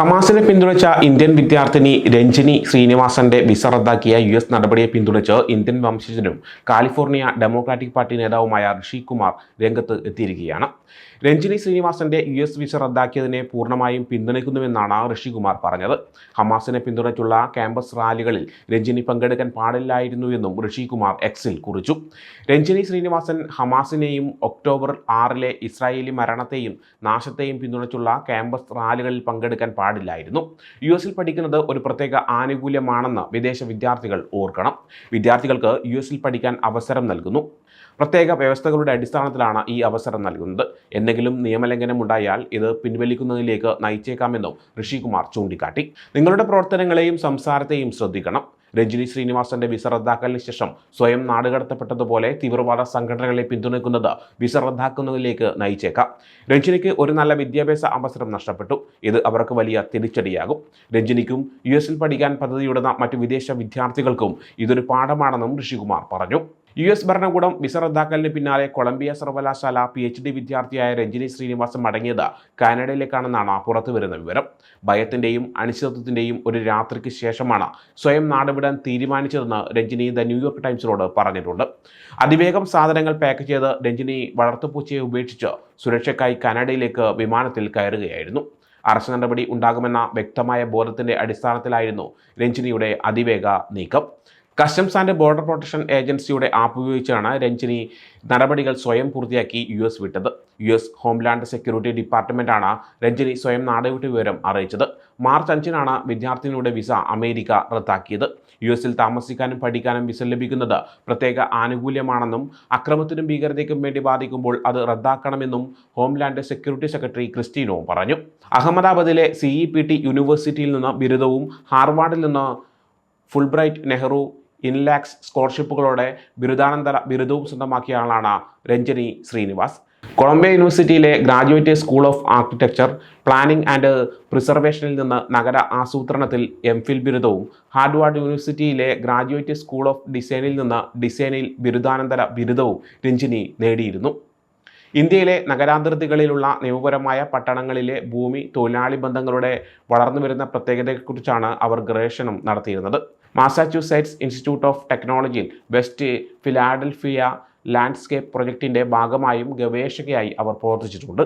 ഹമാസിനെ പിന്തുണച്ച ഇന്ത്യൻ വിദ്യാർത്ഥിനി രഞ്ജിനി ശ്രീനിവാസന്റെ വിസ റദ്ദാക്കിയ യു എസ് നടപടിയെ പിന്തുണച്ച് ഇന്ത്യൻ വംശജനും കാലിഫോർണിയ ഡെമോക്രാറ്റിക് പാർട്ടി നേതാവുമായ ഋഷി കുമാർ രംഗത്ത് എത്തിയിരിക്കുകയാണ്. രഞ്ജിനി ശ്രീനിവാസന്റെ യു എസ് വിസ റദ്ദാക്കിയതിനെ പൂർണമായും പിന്തുണയ്ക്കുന്നുവെന്നാണ് ഋഷികുമാർ പറഞ്ഞത്. ഹമാസിനെ പിന്തുണച്ചുള്ള ക്യാമ്പസ് റാലികളിൽ രഞ്ജിനി പങ്കെടുക്കാൻ പാടില്ലായിരുന്നുവെന്നും ഋഷികുമാർ എക്സിൽ കുറിച്ചു. രഞ്ജിനി ശ്രീനിവാസൻ ഹമാസിനെയും ഒക്ടോബർ ആറിലെ ഇസ്രായേലി മരണത്തെയും നാശത്തെയും പിന്തുണച്ചുള്ള ക്യാമ്പസ് റാലികളിൽ പങ്കെടുക്കാൻ പാടില്ലായിരുന്നു. യു എസിൽ പഠിക്കുന്നത് ഒരു പ്രത്യേക ആനുകൂല്യമാണെന്ന് വിദേശ വിദ്യാർത്ഥികൾ ഓർക്കണം. വിദ്യാർത്ഥികൾക്ക് യു എസിൽ പഠിക്കാൻ അവസരം നൽകുന്നു. പ്രത്യേക വ്യവസ്ഥകളുടെ അടിസ്ഥാനത്തിലാണ് ഈ അവസരം നൽകുന്നത്. എന്തെങ്കിലും നിയമലംഘനം ഉണ്ടായാൽ ഇത് പിൻവലിക്കുന്നതിലേക്ക് നയിച്ചേക്കാമെന്നും ഋഷികുമാർ ചൂണ്ടിക്കാട്ടി. നിങ്ങളുടെ പ്രവർത്തനങ്ങളെയും സംസാരത്തെയും ശ്രദ്ധിക്കണം. രഞ്ജിനി ശ്രീനിവാസന്റെ വിസ റദ്ദാക്കലിന് ശേഷം സ്വയം നാടുകടത്തപ്പെട്ടതുപോലെ തീവ്രവാദ സംഘടനകളെ പിന്തുണയ്ക്കുന്നത് വിസ റദ്ദാക്കുന്നതിലേക്ക് നയിച്ചേക്കാം. രഞ്ജിനിക്ക് ഒരു നല്ല വിദ്യാഭ്യാസ അവസരം നഷ്ടപ്പെട്ടു. ഇത് അവർക്ക് വലിയ തിരിച്ചടിയാകും. രഞ്ജിനിക്കും യു എസിൽ പഠിക്കാൻ പദ്ധതിയിടുന്ന മറ്റു വിദേശ വിദ്യാർത്ഥികൾക്കും ഇതൊരു പാഠമാണെന്നും ഋഷികുമാർ പറഞ്ഞു. യു എസ് ഭരണകൂടം വിസ റദ്ദാക്കലിന് പിന്നാലെ കൊളംബിയ സർവകലാശാല പി എച്ച് ഡി വിദ്യാർത്ഥിയായ രഞ്ജിനി ശ്രീനിവാസൻ മടങ്ങിയത് കാനഡയിലേക്കാണെന്നാണ് പുറത്തുവരുന്ന വിവരം. ഭയത്തിന്റെയും അനിശ്ചിതത്വത്തിന്റെയും ഒരു രാത്രിക്ക് ശേഷമാണ് സ്വയം നാടുവിടാൻ തീരുമാനിച്ചതെന്ന് രഞ്ജിനി ദ ന്യൂയോർക്ക് ടൈംസിനോട് പറഞ്ഞിട്ടുണ്ട്. അതിവേഗം സാധനങ്ങൾ പാക്ക് ചെയ്ത് രഞ്ജിനി വളർത്തുപൂച്ചയെ ഉപേക്ഷിച്ച് സുരക്ഷയ്ക്കായി കാനഡയിലേക്ക് വിമാനത്തിൽ കയറുകയായിരുന്നു. അറസ്റ്റ് നടപടി ഉണ്ടാകുമെന്ന വ്യക്തമായ ബോധത്തിന്റെ അടിസ്ഥാനത്തിലായിരുന്നു രഞ്ജിനിയുടെ അതിവേഗ നീക്കം. കസ്റ്റംസ് ആൻഡ് ബോർഡർ പ്രൊട്ടക്ഷൻ ഏജൻസിയുടെ ആപ്പ് ഉപയോഗിച്ചാണ് രഞ്ജിനി നടപടികൾ സ്വയം പൂർത്തിയാക്കി യു എസ് വിട്ടത്. യു എസ് ഹോംലാൻഡ് സെക്യൂരിറ്റി ഡിപ്പാർട്ട്മെന്റാണ് രഞ്ജിനി സ്വയം നാടുവിട്ട വിവരം അറിയിച്ചത്. മാർച്ച് അഞ്ചിനാണ് വിദ്യാർത്ഥിനിയുടെ വിസ അമേരിക്ക റദ്ദാക്കിയത്. യു എസിൽ താമസിക്കാനും പഠിക്കാനും വിസ ലഭിക്കുന്നത് പ്രത്യേക ആനുകൂല്യമാണെന്നും അക്രമത്തിനും ഭീകരതയ്ക്കും വേണ്ടി ബാധിക്കുമ്പോൾ അത് റദ്ദാക്കണമെന്നും homeland security secretary Kristi Noem പറഞ്ഞു. അഹമ്മദാബാദിലെ സി ഇ പി ടി യൂണിവേഴ്സിറ്റിയിൽ നിന്ന് ബിരുദവും ഹാർവാർഡിൽ നിന്ന് ഫുൾബ്രൈറ്റ് നെഹ്റു ഇൻലാക്സ് സ്കോളർഷിപ്പുകളോടെ ബിരുദാനന്തര ബിരുദവും സ്വന്തമാക്കിയ ആളാണ് രഞ്ജനി ശ്രീനിവാസ്. കൊളംബിയ യൂണിവേഴ്സിറ്റിയിലെ Graduate School of Architecture Planning and പ്രിസർവേഷനിൽ നിന്ന് നഗര ആസൂത്രണത്തിൽ എം ഫിൽ ബിരുദവും ഹാർഡ്വാർഡ് യൂണിവേഴ്സിറ്റിയിലെ ഗ്രാജുവേറ്റ് സ്കൂൾ ഓഫ് ഡിസൈനിൽ നിന്ന് ഡിസൈനിൽ ബിരുദാനന്തര ബിരുദവും രഞ്ജിനി നേടിയിരുന്നു. ഇന്ത്യയിലെ നഗരാതിർത്തികളിലുള്ള നിയമപരമായ പട്ടണങ്ങളിലെ ഭൂമി തൊഴിലാളി ബന്ധങ്ങളുടെ വളർന്നു വരുന്ന പ്രത്യേകതയെക്കുറിച്ചാണ് അവർ ഗവേഷണം നടത്തിയിരുന്നത്. മാസാച്യൂസെറ്റ്സ് ഇൻസ്റ്റിറ്റ്യൂട്ട് ഓഫ് ടെക്നോളജിയിൽ വെസ്റ്റ് ഫിലാഡൽഫിയ ലാൻഡ്സ്കേപ്പ് പ്രൊജക്ടിന്റെ ഭാഗമായും ഗവേഷകയായി അവർ പ്രവർത്തിച്ചിട്ടുണ്ട്.